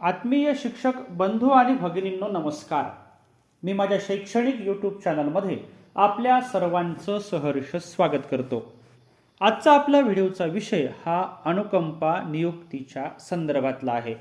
आत्मीय शिक्षक बंधू आणि भगिनींनो नमस्कार. मी माझ्या शैक्षणिक यूट्यूब चॅनलमध्ये आपल्या सर्वांचं सहर्ष स्वागत करतो. आजचा आपला व्हिडिओचा विषय हा अनुकंपा नियुक्तीच्या संदर्भातला आहे.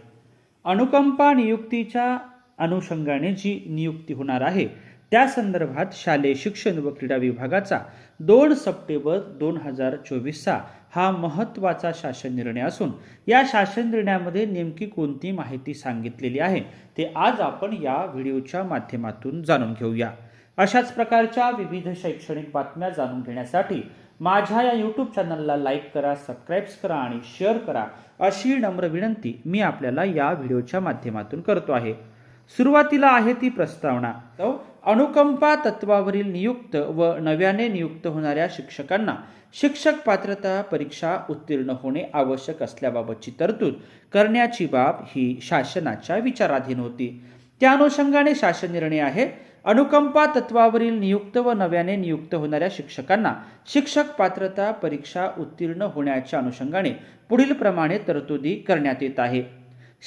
अनुकंपा नियुक्तीच्या अनुषंगाने जी नियुक्ती होणार आहे त्या संदर्भात शालेय शिक्षण व क्रीडा विभागाचा दोन सप्टेंबर दोन हजार चोवीसचा हा महत्त्वाचा शासन निर्णय असून या शासन निर्णयामध्ये नेमकी कोणती माहिती सांगितलेली आहे ते आज आपण या व्हिडिओच्या माध्यमातून जाणून घेऊया. अशाच प्रकारच्या विविध शैक्षणिक बातम्या जाणून घेण्यासाठी माझ्या या यूट्यूब चॅनलला लाईक करा सबस्क्राईब्स करा आणि शेअर करा अशी नम्र विनंती मी आपल्याला या व्हिडिओच्या माध्यमातून करतो आहे. सुरुवातीला आहे ती प्रस्तावना. अनुकंपा तत्वावरील नियुक्त व नव्याने नियुक्त होणाऱ्या शिक्षकांना शिक्षक पात्रता परीक्षा उत्तीर्ण होणे आवश्यक असल्याबाबतची तरतूद करण्याची बाब ही शासनाच्या विचाराधीन होती. त्या अनुषंगाने शासन निर्णय आहे अनुकंपा तत्वावरील नियुक्त व नव्याने नियुक्त होणाऱ्या शिक्षकांना शिक्षक पात्रता परीक्षा उत्तीर्ण होण्याच्या अनुषंगाने पुढील प्रमाणे तरतुदी करण्यात येत आहे.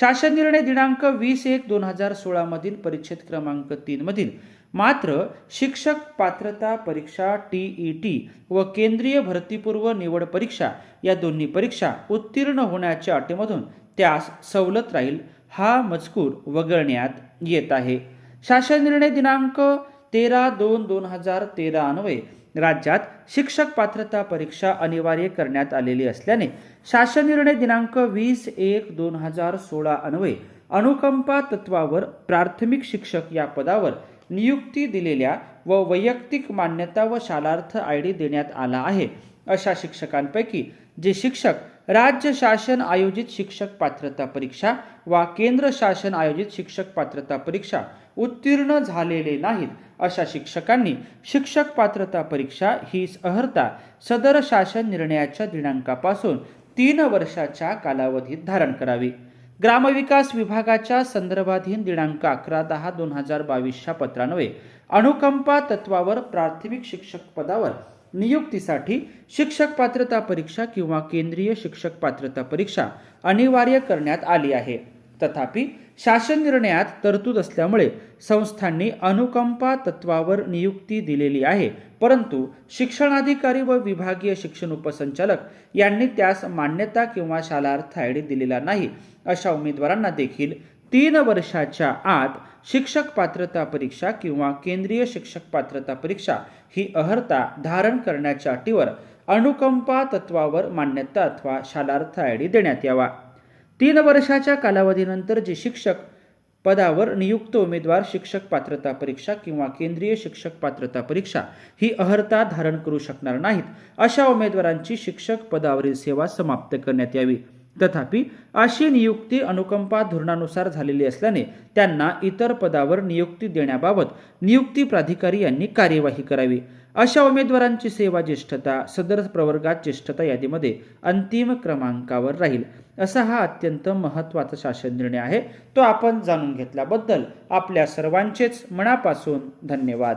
शासन निर्णय दिनांक वीस एक दोन हजार सोळामधील परिच्छेद क्रमांक तीनमधील मात्र शिक्षक पात्रता परीक्षा टी ई टी व केंद्रीय भरतीपूर्व निवड परीक्षा या दोन्ही परीक्षा उत्तीर्ण होण्याच्या अटीमधून त्यास सवलत राहील हा मजकूर वगळण्यात येत आहे. शासन निर्णय दिनांक तेरा दोन दोन हजार तेरा अन्वये राज्यात शिक्षक पात्रता परीक्षा अनिवार्य करण्यात आलेली असल्याने शासन निर्णय दिनांक वीस एक दोन हजार सोळा अन्वये अनुकंपा तत्वावर प्राथमिक शिक्षक या पदावर नियुक्ती दिलेल्या व वैयक्तिक मान्यता व शालार्थ आय डी देण्यात आला आहे. अशा शिक्षकांपैकी जे शिक्षक राज्य शासन आयोजित शिक्षक पात्रता परीक्षा वा केंद्र शासन आयोजित शिक्षक पात्रता परीक्षा उत्तीर्ण झालेले नाहीत अशा शिक्षकांनी शिक्षक पात्रता परीक्षा ही अहर्ता सदर शासन निर्णयाच्या दिनांकापासून तीन वर्षाच्या कालावधीत धारण करावी. ग्रामविकास विभागाच्या संदर्भाधीन दिनांक अकरा दहा दोन हजार बावीसच्या पत्रान्वये अनुकंपा तत्वावर प्राथमिक शिक्षक पदावर नियुक्तीसाठी शिक्षक पात्रता परीक्षा किंवा केंद्रीय शिक्षक पात्रता परीक्षा अनिवार्य करण्यात आली आहे. तथापि शासन निर्णयात तरतूद असल्यामुळे संस्थांनी अनुकंपा तत्वावर नियुक्ती दिलेली आहे. परंतु शिक्षणाधिकारी व विभागीय शिक्षण उपसंचालक यांनी त्यास मान्यता किंवा शालार्थ आय डी दिलेला नाही अशा उमेदवारांना देखील तीन वर्षाच्या आत शिक्षक पात्रता परीक्षा किंवा केंद्रीय शिक्षक पात्रता परीक्षा ही अहर्ता धारण करण्याच्या अटीवर अनुकंपा तत्वावर मान्यता अथवा शालार्थ आय डी देण्यात यावा. तीन वर्षाच्या कालावधीनंतर जे शिक्षक पदावर नियुक्त उमेदवार शिक्षक पात्रता परीक्षा किंवा केंद्रीय शिक्षक पात्रता परीक्षा ही अहर्ता धारण करू शकणार नाहीत अशा उमेदवारांची शिक्षक पदावरील सेवा समाप्त करण्यात यावी. तथापि अशी नियुक्ती अनुकंपा धोरणानुसार झालेली असल्याने त्यांना इतर पदावर नियुक्ती देण्याबाबत नियुक्ती प्राधिकारी यांनी कार्यवाही करावी. अशा उमेदवारांची सेवा ज्येष्ठता सदर प्रवर्गात ज्येष्ठता यादीमध्ये अंतिम क्रमांकावर राहील असा हा अत्यंत महत्त्वाचा शासन निर्णय आहे. तो आपण जाणून घेतल्याबद्दल आपल्या सर्वांचेच मनापासून धन्यवाद.